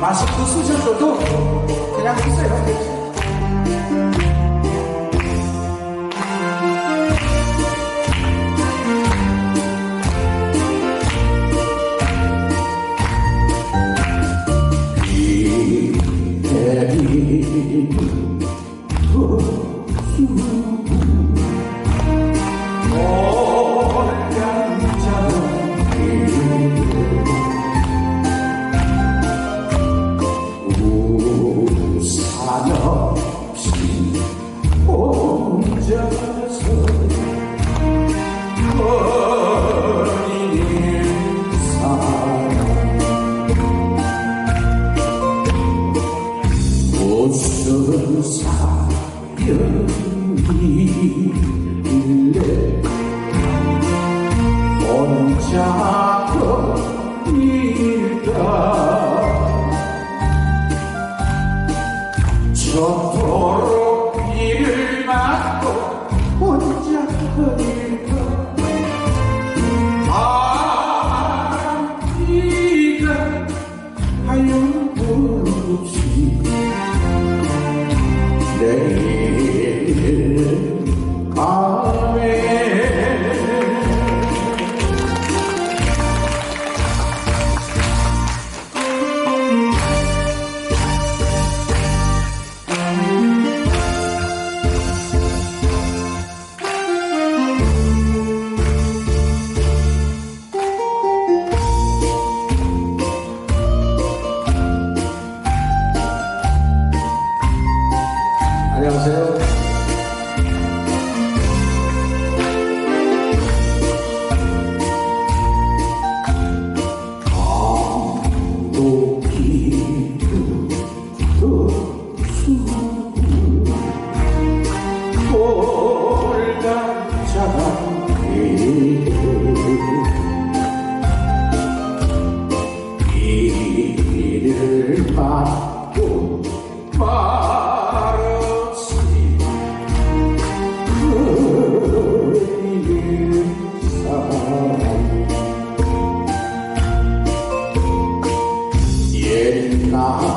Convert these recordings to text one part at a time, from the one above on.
마스크 쓰셔도 그냥. 산없 사연이길래 혼자 Deus, eu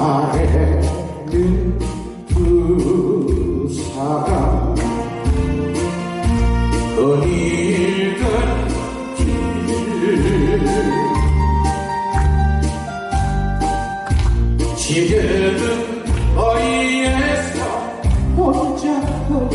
옛날에는 그 사람 어디든 길 지금은 어이에서 혼자 걸을